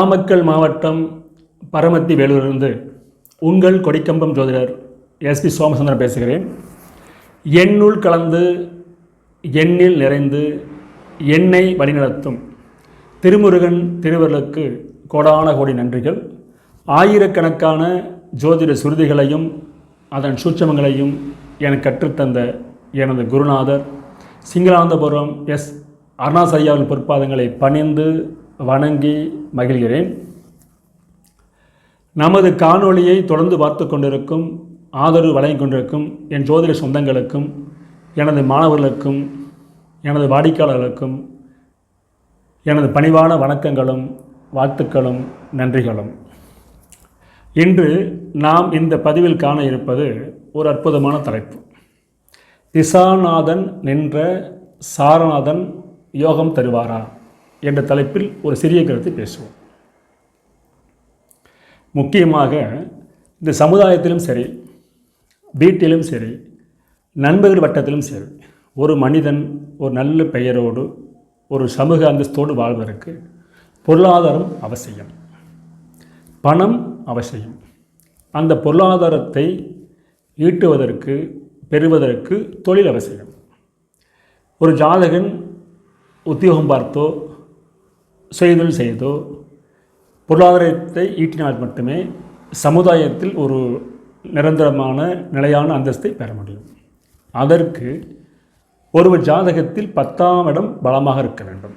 நாமக்கல் மாவட்டம் பரமத்தி வேலூரிலிருந்து உங்கள் கொடிக்கம்பம் ஜோதிடர் எஸ்பி சோமசுந்தரன் பேசுகிறேன். எண்ணுள் கலந்து எண்ணில் நிறைந்து எண்ணெய் வழிநடத்தும் திருமுருகன் திருவருளுக்கு கோடான கோடி நன்றிகள். ஆயிரக்கணக்கான ஜோதிட சுருதிகளையும் அதன் சூட்சமங்களையும் எனக்கு கற்றுத்தந்த எனது குருநாதர். சிங்களானந்தபுரம் எஸ் அருணாசரியாவின் பொற்பாதங்களை பணிந்து வணங்கி மகிழ்கிறேன். நமது காணொளியை தொடர்ந்து பார்த்து கொண்டிருக்கும் ஆதரவு வழங்கிக் கொண்டிருக்கும் என் ஜோதிட சொந்தங்களுக்கும் எனது மாணவர்களுக்கும் எனது வாடிக்கையாளர்களுக்கும் எனது பணிவான வணக்கங்களும் வாழ்த்துக்களும் நன்றிகளும். இன்று நாம் இந்த பதிவில் காண இருப்பது ஒரு அற்புதமான தலைப்பு. திசாநாதன் நின்ற சாரநாதன் யோகம் தருவாரா? என்ற தலைப்பில் ஒரு சிறிய கருத்தை பேசுவோம். முக்கியமாக இந்த சமுதாயத்திலும் சரி வீட்டிலும் சரி நண்பர்கள் வட்டத்திலும் சரி ஒரு மனிதன் ஒரு நல்ல பெயரோடு ஒரு சமூக அந்தஸ்தோடு வாழ்வதற்கு பொருளாதாரம் அவசியம். பணம் அவசியம். அந்த பொருளாதாரத்தை ஈட்டுவதற்கு பெறுவதற்கு தொழில் அவசியம். ஒரு ஜாதகன் உத்தியோகம் பார்த்தோ செய்தொழில் செய்தோ பொருளாதாரத்தை ஈட்டினால் மட்டுமே சமுதாயத்தில் ஒரு நிரந்தரமான நிலையான அந்தஸ்தை பெற முடியும். அதற்கு ஒருவர் ஜாதகத்தில் பத்தாம் இடம் பலமாக இருக்க வேண்டும்.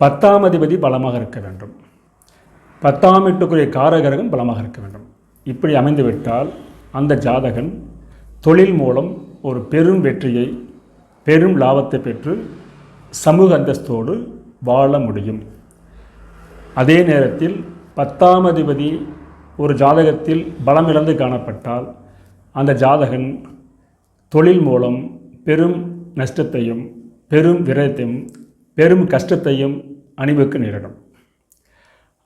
பத்தாம் அதிபதி பலமாக இருக்க வேண்டும். பத்தாம் எட்டுக்குரிய காரகரகம் பலமாக இருக்க வேண்டும். இப்படி அமைந்துவிட்டால் அந்த ஜாதகன் தொழில் மூலம் ஒரு பெரும் வெற்றியை பெரும் லாபத்தை பெற்று சமூக அந்தஸ்தோடு வாழ முடியும். அதே நேரத்தில் பத்தாம் அதிபதி ஒரு ஜாதகத்தில் பலம் இழந்து காணப்பட்டால் அந்த ஜாதகன் தொழில் மூலம் பெரும் நஷ்டத்தையும் பெரும் விரயத்தையும் பெரும் கஷ்டத்தையும் அணிவுக்கு நேரிடும்.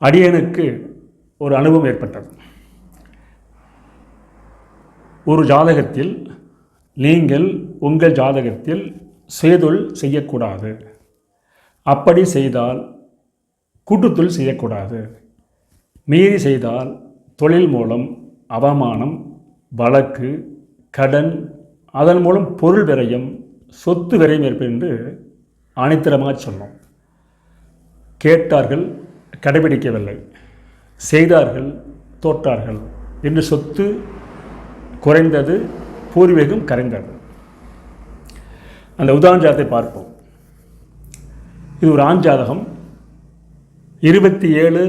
அடியனுக்கு ஒரு அனுபவம் ஏற்பட்டது. ஒரு ஜாதகத்தில் நீங்கள் உங்கள் ஜாதகத்தில் சேதொல் செய்யக்கூடாது. அப்படி செய்தால் கூட்டுத்தொழில் செய்யக்கூடாது. மீறி செய்தால் தொழில் மூலம் அவமானம் வழக்கு கடன் அதன் மூலம் பொருள் விரயம் சொத்து விரயம் ஏற்படும் என்று ஆணித்தரமாக சொன்னோம். கேட்டார்கள் கடைபிடிக்கவில்லை. செய்தார்கள் தோற்றார்கள் என்று சொத்து குறைந்தது பூர்வீகம் கரைந்தது. அந்த உதாரணத்தை பார்ப்போம். இது ஒரு ஆண் ஜாதகம். இருபத்தி ஏழு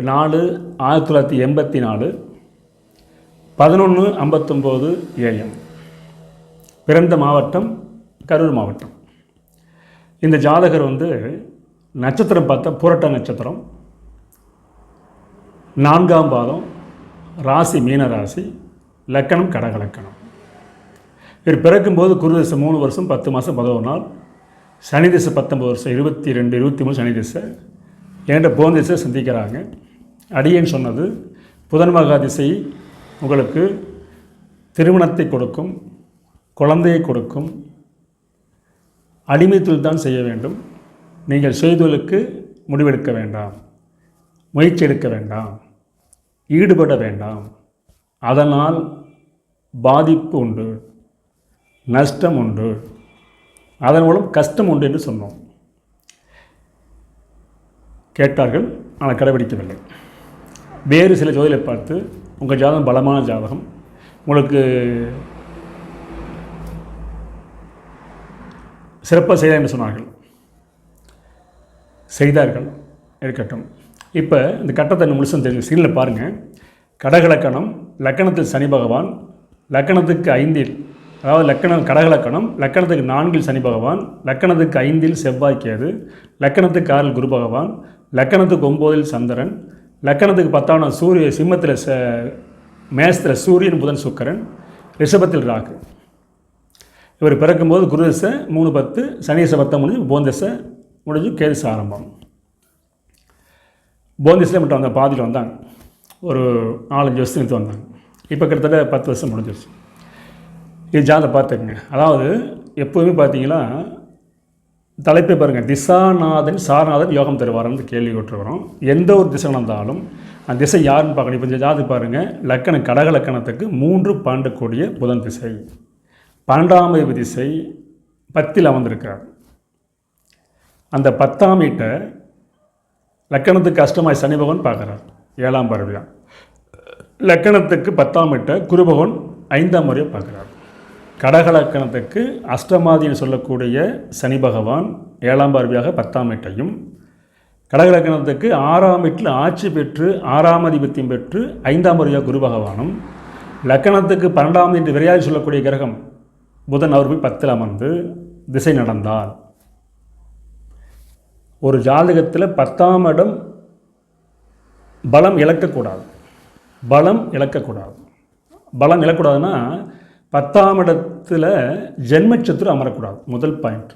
நாலு ஆயிரத்தி தொள்ளாயிரத்தி எண்பத்தி நாலு. பதினொன்று ஐம்பத்தொம்போது ஏஎம். பிறந்த மாவட்டம் கரூர் மாவட்டம். இந்த ஜாதகர் வந்து நட்சத்திரம் பார்த்தா புரட்ட நட்சத்திரம். நான்காம் பாதம் ராசி மீன ராசி லக்கணம் கடக லக்கணம். இவர் பிறக்கும்போது குருதசை மூணு வருஷம் பத்து மாதம் பதினோரு நாள். சனி திசை பத்தொம்பது வருஷம் இருபத்தி ரெண்டு இருபத்தி மூணு சனி திசை. என்கிட்ட போன் திசை சந்திக்கிறாங்க. அடியேன்னு சொன்னது புதன் மகா திசை உங்களுக்கு திருமணத்தை கொடுக்கும் குழந்தையை கொடுக்கும் அடிமைத்தொழில் தான் செய்ய வேண்டும். நீங்கள் செய்தொழுக்கு முடிவெடுக்க வேண்டாம் முயற்சி எடுக்க வேண்டாம் ஈடுபட வேண்டாம். அதனால் பாதிப்பு உண்டு நஷ்டம் உண்டு. அதன் மூலம் கஷ்டம் உண்டு என்று சொன்னோம். கேட்டார்கள் ஆனால் கடைபிடிக்கவில்லை. வேறு சில ஜோதிகளை பார்த்து உங்கள் ஜாதகம் பலமான ஜாதகம் உங்களுக்கு சிறப்பாக செய்ய என்று சொன்னார்கள். செய்தார்கள் இருக்கட்டும். இப்போ இந்த கட்டத்தை முழுசும் தெரிஞ்சு ஸ்க்ரீனில் பாருங்கள் கடகலக்கணம் லக்கணத்தில் சனி பகவான் லக்கணத்துக்கு ஐந்தில் அதாவது லக்கணம் கடகலக்கணம் லக்கணத்துக்கு நான்கில் சனி பகவான் லக்கணத்துக்கு ஐந்தில் செவ்வாய் கேது லக்கணத்துக்கு ஆறில் குரு பகவான் லக்கணத்துக்கு ஒம்போதில் சந்திரன் லக்கணத்துக்கு பத்தாம் சூரிய சிம்மத்தில் ச மேசத்தில் சூரியன் புதன் சுக்கரன் ரிஷபத்தில் ராகு. இவர் பிறக்கும்போது குரு தசை மூணு பத்து சனி தசை பத்தம் முடிஞ்சு போந்தசை முடிஞ்சு கேதுச ஆரம்பம். போந்திஸில் மட்டும் வந்தாங்க பாதியில் வந்தாங்க ஒரு நாலஞ்சு வருஷத்துக்கு வந்தாங்க இப்போ கிட்டத்தட்ட பத்து வருஷம் முடிஞ்சிருச்சு. இது ஜாதை பார்த்துக்குங்க. அதாவது எப்போதுமே பார்த்தீங்கன்னா தலைப்பை பாருங்கள் திசாநாதன் சாரநாதன் யோகம் தருவார்னு கேள்வி விட்டுருக்குறோம் எந்த ஒரு திசை நடந்தாலும் அந்த திசை யாருன்னு பார்க்கணும். இப்போ இந்த ஜாதி பாருங்கள் லக்கண கடக லக்கணத்துக்கு மூன்று பாண்டக்கூடிய புதன் திசை. பன்னெண்டாம் அறிவு திசை பத்தில் அமர்ந்திருக்கார் அந்த பத்தாம் வீட்டை லக்கணத்துக்கு அஷ்டமாய் சனி பகவான் பார்க்குறார். ஏழாம் பார்வையா. லக்கணத்துக்கு பத்தாம் வீட்டை குரு பகவான் ஐந்தாம் முறையை பார்க்குறார். கடகலக்கணத்துக்கு அஷ்டமாதின்னு சொல்லக்கூடிய சனி பகவான் ஏழாம் பார்வையாக பத்தாம் வீட்டையும் கடகலக்கணத்துக்கு ஆறாம் வீட்டில் ஆட்சி பெற்று ஆறாம் அதிபத்தியம் பெற்று ஐந்தாம் பார்வையாக குரு பகவானும் லக்கணத்துக்கு பன்னெண்டாம் என்று விரையாதி சொல்லக்கூடிய கிரகம் புதன் அவர் போய் பத்தில் அமர்ந்து திசை நடந்தார் ஒரு ஜாதகத்தில் பத்தாம் இடம் பலம் இழக்கக்கூடாது. பலம் இழக்கக்கூடாது. பலம் இழக்கக்கூடாதுன்னா பத்தாம் இடத்துல ஜென்மச்சத்துரு அமரக்கூடாது. முதல் பாயிண்ட்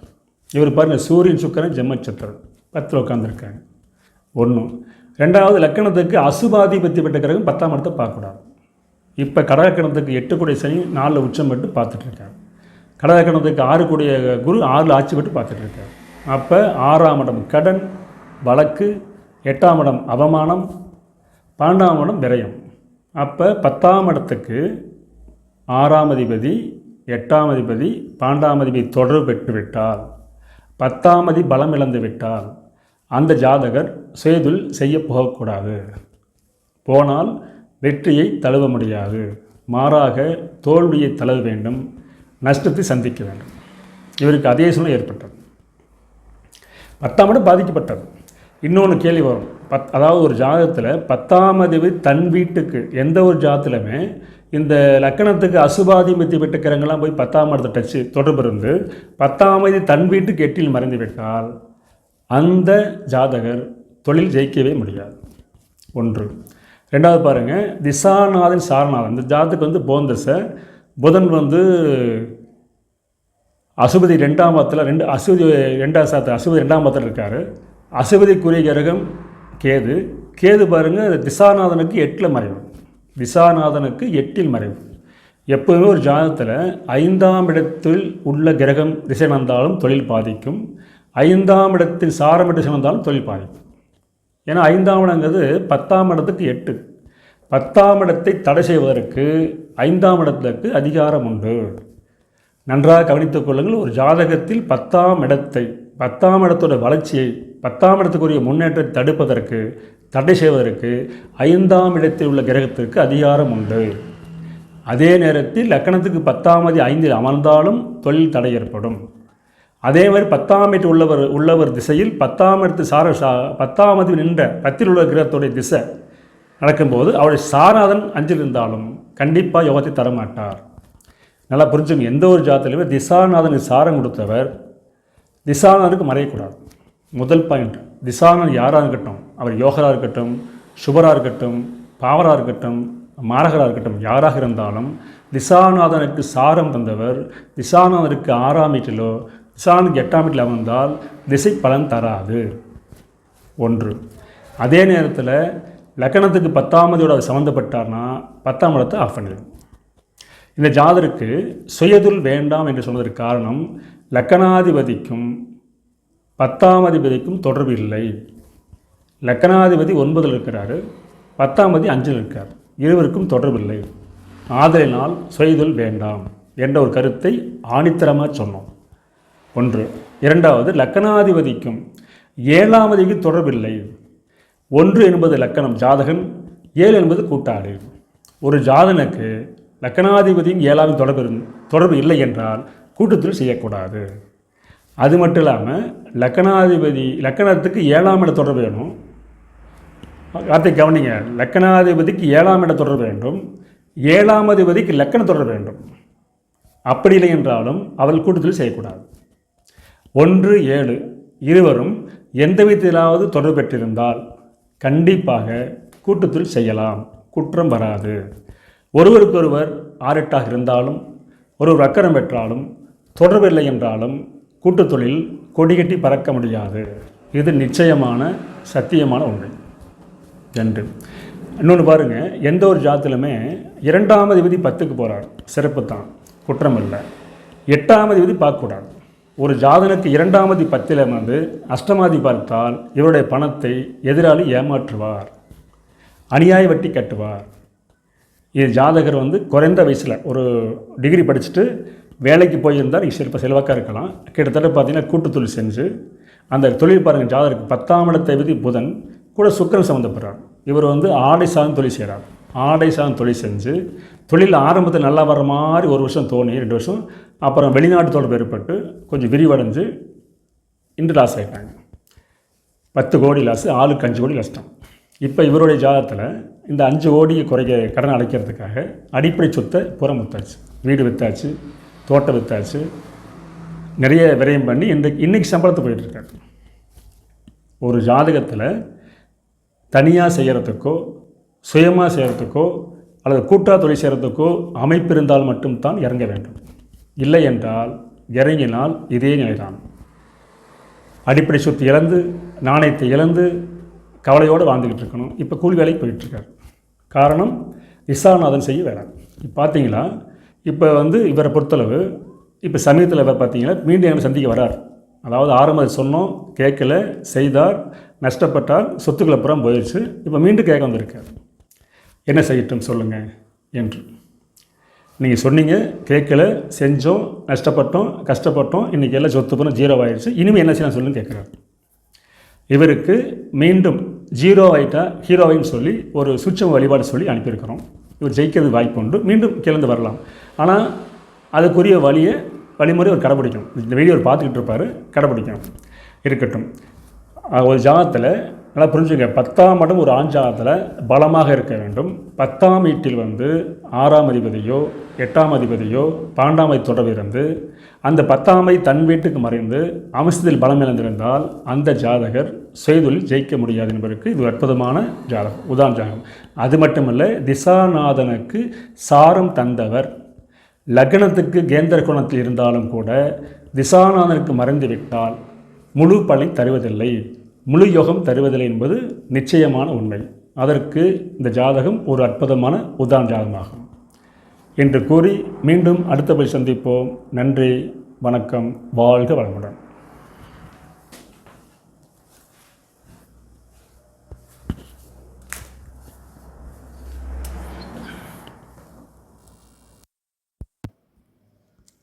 இவர் பாருங்கள் சூரியன் சுக்கரன் ஜென்மச்சத்துரு. பத்தில் உட்காந்துருக்காங்க ஒன்று ரெண்டாவது லக்கணத்துக்கு அசுபாதிபத்தி பெற்ற கிரகம் பத்தாம் இடத்தை பார்க்கக்கூடாது. இப்போ கடகக்கணத்துக்கு எட்டு கூடிய சனி நாலில் உச்சம் பெற்று பார்த்துட்ருக்காங்க கடகக்கணத்துக்கு ஆறு கூடிய குரு ஆறில் ஆட்சி பெற்று பார்த்துட்ருக்காரு. அப்போ ஆறாம் இடம் கடன் வழக்கு எட்டாம் இடம் அவமானம் பன்னெண்டாம் இடம் விரயம். அப்போ பத்தாம் இடத்துக்கு ஆறாம் அதிபதி எட்டாம் அதிபதி பன்னெண்டாம் அதிபதி தொடர்பு பெற்றுவிட்டால் பத்தாம் அதி பலம் இழந்து விட்டால் அந்த ஜாதகர் சேதுல் செய்ய போகக்கூடாது. போனால் வெற்றியை தழுவ முடியாது. மாறாக தோல்வியை தழுவ வேண்டும். நஷ்டத்தை சந்திக்க வேண்டும். இவருக்கு அதே சூழ்நிலை ஏற்பட்டது. பத்தாம் இடம் பாதிக்கப்பட்டது. இன்னொன்று கேள்வி வரும். பத் அதாவது ஒரு ஜாதகத்தில் பத்தாம் அதிபதி தன் வீட்டுக்கு எந்த ஒரு ஜாதத்திலுமே இந்த லக்கணத்துக்கு அசுபாதி மித்தி போய் பத்தாம் இடத்தை டச்சு தொடர்பு இருந்து பத்தாம் அதிபதி தன் வீட்டுக்கு எட்டில் மறைந்து விட்டால் அந்த ஜாதகர் தொழில் ஜெயிக்கவே முடியாது. ஒன்று. ரெண்டாவது பாருங்கள் திசாநாதன் சாரநாதன் இந்த ஜாதத்துக்கு வந்து போந்தசை புதன் வந்து அசுபதி ரெண்டாம் பாதத்தில் ரெண்டு அசுபதி ரெண்டாம் சாத்து அசுபதி ரெண்டாம் பாதத்தில் இருக்கார். அசுபதிக்குரிய கிரகம் கேது. கேது பாருங்கள் திசாநாதனுக்கு எட்டில் மறைவு. திசாநாதனுக்கு எட்டில் மறைவு. எப்போதுமே ஒரு ஜாதகத்தில் ஐந்தாம் இடத்தில் உள்ள கிரகம் திசை நடந்தாலும் தொழில் பாதிக்கும். ஐந்தாம் இடத்தில் சாரம் திசை நடந்தாலும் தொழில் பாதிக்கும். ஏன்னா ஐந்தாம் இடங்கிறது பத்தாம் இடத்துக்கு எட்டு. பத்தாம் இடத்தை தடை செய்வதற்கு ஐந்தாம் இடத்துக்கு அதிகாரம் உண்டு. நன்றாக கவனித்துக் கொள்ளுங்கள் ஒரு ஜாதகத்தில் பத்தாம் இடத்தை பத்தாம் இடத்தோட வளர்ச்சியை பத்தாம் இடத்துக்குரிய முன்னேற்றத்தை தடுப்பதற்கு தடை செய்வதற்கு ஐந்தாம் இடத்தில் உள்ள கிரகத்திற்கு அதிகாரம் உண்டு. அதே நேரத்தில் லக்கணத்துக்கு பத்தாமதி ஐந்தில் அமர்ந்தாலும் தொழில் தடை ஏற்படும். அதே மாதிரி பத்தாம் இடத்தில் உள்ளவர் உள்ளவர் திசையில் பத்தாம் இடத்து சார சா பத்தாமதி நின்ற பத்தில் உள்ள கிரகத்துடைய திசை நடக்கும்போது அவருடைய சாராதன் அஞ்சில் இருந்தாலும் கண்டிப்பாக யோகத்தை தரமாட்டார் நல்லா புரிஞ்சுங்க எந்த ஒரு ஜாத்திலையுமே திசாநாதனுக்கு சாரம் கொடுத்தவர் திசாநாதனுக்கு மறையக்கூடாது. முதல் பாயிண்ட் திசானன் யாராக இருக்கட்டும் அவர் யோகராக இருக்கட்டும் சுபராக இருக்கட்டும் பாவராக இருக்கட்டும் மாரகராக இருக்கட்டும் யாராக இருந்தாலும் திசாநாதனுக்கு சாரம் தந்தவர் திசாநாதனுக்கு ஆறாம் வீட்டிலோ திசானுக்கு எட்டாம் வீட்டில் அமர்ந்தால் திசை பலன் தராது. ஒன்று. அதே நேரத்தில் லக்கணத்துக்கு பத்தாமதியோட அவர் சம்மந்தப்பட்டார்னா பத்தாம் இடத்தை ஆஃப் பண்ணிடும் இந்த ஜாதருக்கு சுயதுல் வேண்டாம் என்று சொன்னதற்கு காரணம் லக்கணாதிபதிக்கும் பத்தாம் அதிபதிக்கும் தொடர்பு இல்லை. லக்கணாதிபதி ஒன்பதில் இருக்கிறாரு. பத்தாம் அஞ்சில் இருக்கார். இருவருக்கும் தொடர்பில்லை ஆதலினால் சுயதுல் வேண்டாம் என்ற ஒரு கருத்தை ஆணித்தரமாக சொன்னோம். ஒன்று. இரண்டாவது லக்கணாதிபதிக்கும் ஏழாம் அதிக்கு தொடர்பில்லை ஒன்று என்பது லக்கணம் ஜாதகன் ஏழு என்பது கூட்டாளி. ஒரு ஜாதனுக்கு லக்கணாதிபதியும் ஏழாவின் தொடர்பு தொடர்பு இல்லை என்றால் கூட்டத்தில் செய்யக்கூடாது. அது மட்டும் இல்லாமல் லக்கணாதிபதி லக்கணத்துக்கு ஏழாம் இட தொடர்பு வேணும். வார்த்தை கவனிங்க. லக்கணாதிபதிக்கு ஏழாம் இட தொடர்பு வேண்டும். ஏழாம் அதிபதிக்கு லக்கண தொடர்பு வேண்டும். அப்படி இல்லை என்றாலும் அவள் கூட்டத்தில் செய்யக்கூடாது. ஒன்று ஏழு இருவரும் எந்த விதத்திலாவது தொடர்பு பெற்றிருந்தால் கண்டிப்பாக கூட்டத்தில் செய்யலாம். குற்றம் வராது. ஒருவருக்கொருவர் ஆரெட்டாக இருந்தாலும் ஒருவர் அக்கறம் பெற்றாலும் தொடர்பில்லை என்றாலும் கூட்டுத்தொழில் கொடிகட்டி பறக்க முடியாது. இது நிச்சயமான சத்தியமான உண்மை. என்று இன்னொன்று பாருங்கள் எந்த ஒரு ஜாத்திலுமே இரண்டாம் விதி பத்துக்கு போகிறார் சிறப்பு தான். குற்றம் இல்லை எட்டாம் விதி பார்க்கக்கூடாது. ஒரு ஜாதனுக்கு இரண்டாமதி பத்தில் வந்து அஷ்டமாதி பார்த்தால் இவருடைய பணத்தை எதிராளி ஏமாற்றுவார். அநியாய வட்டி கட்டுவார். இது ஜாதகர் வந்து குறைந்த வயசில் ஒரு டிகிரி படிச்சுட்டு வேலைக்கு போயிருந்தால் நீங்கள் சிறப்பாக செல்வாக்காக இருக்கலாம். கிட்டத்தட்ட பார்த்தீங்கன்னா கூட்டு தொழில் செஞ்சு அந்த தொழில் பாருங்கள் ஜாதகருக்கு பத்தாம் இடத்தை விதி புதன் கூட சுக்கரன் சம்மந்தப்படுறார் இவர் வந்து ஆடை சார்ந்த தொழில் செய்கிறார் ஆடை சார்ந்த தொழில் செஞ்சு தொழில் ஆரம்பத்தில் நல்லா வர மாதிரி ஒரு வருஷம் தோணி ரெண்டு வருஷம் அப்புறம் வெளிநாட்டு தொடர்பு ஏற்பட்டு கொஞ்சம் விரிவடைஞ்சு இன்று லாஸ் ஆகிட்டாங்க பத்து கோடி லாஸ் ஆளுக்கு அஞ்சு கோடி நஷ்டம். இப்போ இவருடைய ஜாதகத்தில் இந்த அஞ்சு கோடியை குறைக்க கடன் அடைக்கிறதுக்காக அடிப்படை சொத்தை புறம் விற்றாச்சு வீடு விற்றாச்சு தோட்டம் வித்தாச்சு. நிறைய விரயம் பண்ணி இந்த இன்றைக்கி சம்பளத்தை போயிட்டுருக்காரு ஒரு ஜாதகத்தில் தனியாக செய்கிறதுக்கோ சுயமாக செய்கிறதுக்கோ அல்லது கூட்டா தொழில் செய்கிறதுக்கோ அமைப்பு இருந்தால் மட்டும்தான் இறங்க வேண்டும். இல்லை என்றால் இறங்கினால் இதே நிலைதான். அடிப்படை சொத்து இழந்து நாணயத்தை இழந்து கவலையோடு வாழ்ந்துக்கிட்டு இருக்கணும். இப்போ கூலி வேலைக்கு போயிட்டுருக்காரு காரணம் விசாநாதன் செய்ய வேணாம். இப்போ பார்த்தீங்களா இப்போ வந்து இவரை பொறுத்தளவு இப்போ சமயத்தில் இவர் பார்த்தீங்கன்னா மீண்டும் எங்களை சந்திக்க வரார். அதாவது ஆரம்பத்தை சொன்னோம் கேட்கல செய்தார் நஷ்டப்பட்டார் சொத்துக்களை புறம் போயிடுச்சு இப்போ மீண்டும் கேட்க வந்திருக்கார். என்ன செய்யட்டும் சொல்லுங்கள் என்று. நீங்கள் சொன்னீங்க கேட்கல செஞ்சோம் நஷ்டப்பட்டோம் கஷ்டப்பட்டோம் இன்றைக்கி எல்லாம் சொத்து புறம் ஜீரோ ஆயிடுச்சு இனிமேல் என்ன செய்யலாம் சொல்லுன்னு கேட்குறாரு. இவருக்கு மீண்டும் ஜீரோ ஆகிட்டா ஹீரோயின்னு சொல்லி ஒரு சுட்சம் வழிபாடு சொல்லி அனுப்பியிருக்கிறோம். இவர் ஜெயிக்கிறது வாய்ப்பு உண்டு. மீண்டும் கிளந்து வரலாம். ஆனால் அதுக்குரிய வழியை வழிமுறை அவர் கடைப்பிடிக்கும் இந்த வீடியோ அவர் பார்த்துக்கிட்டு இருப்பார் கடைப்பிடிக்கும் இருக்கட்டும். ஒரு ஜாதத்தில் நல்லா புரிஞ்சுங்க. பத்தாம் மடம் ஒரு ஆண் பலமாக இருக்க வேண்டும். பத்தாம் வீட்டில் வந்து ஆறாம் அதிபதியோ எட்டாம் அதிபதியோ பன்னெண்டாம் அதிபதி தொடர்பு இருந்து அந்த பத்தாமை தன் வீட்டுக்கு மறைந்து அம்சத்தில் பலம் இழந்திருந்தால் அந்த ஜாதகர் செய்தொழில் ஜெயிக்க முடியாது என்பதற்கு இது அற்புதமான ஜாதகம் உதாரண ஜாதகம். அது மட்டுமல்ல திசாநாதனுக்கு சாரம் தந்தவர் லக்னத்துக்கு கேந்திர கோணத்தில் இருந்தாலும் கூட திசாநாதனுக்கு மறைந்துவிட்டால் முழு பலன் தருவதில்லை. முழு யோகம் தருவதில்லை என்பது நிச்சயமான உண்மை. அதற்கு இந்த ஜாதகம் ஒரு அற்புதமான உதாரண ஜாதகமாகும். என்று கூறி மீண்டும் அடுத்தபடி சந்திப்போம். நன்றி வணக்கம் வாழ்க வளமுடன்.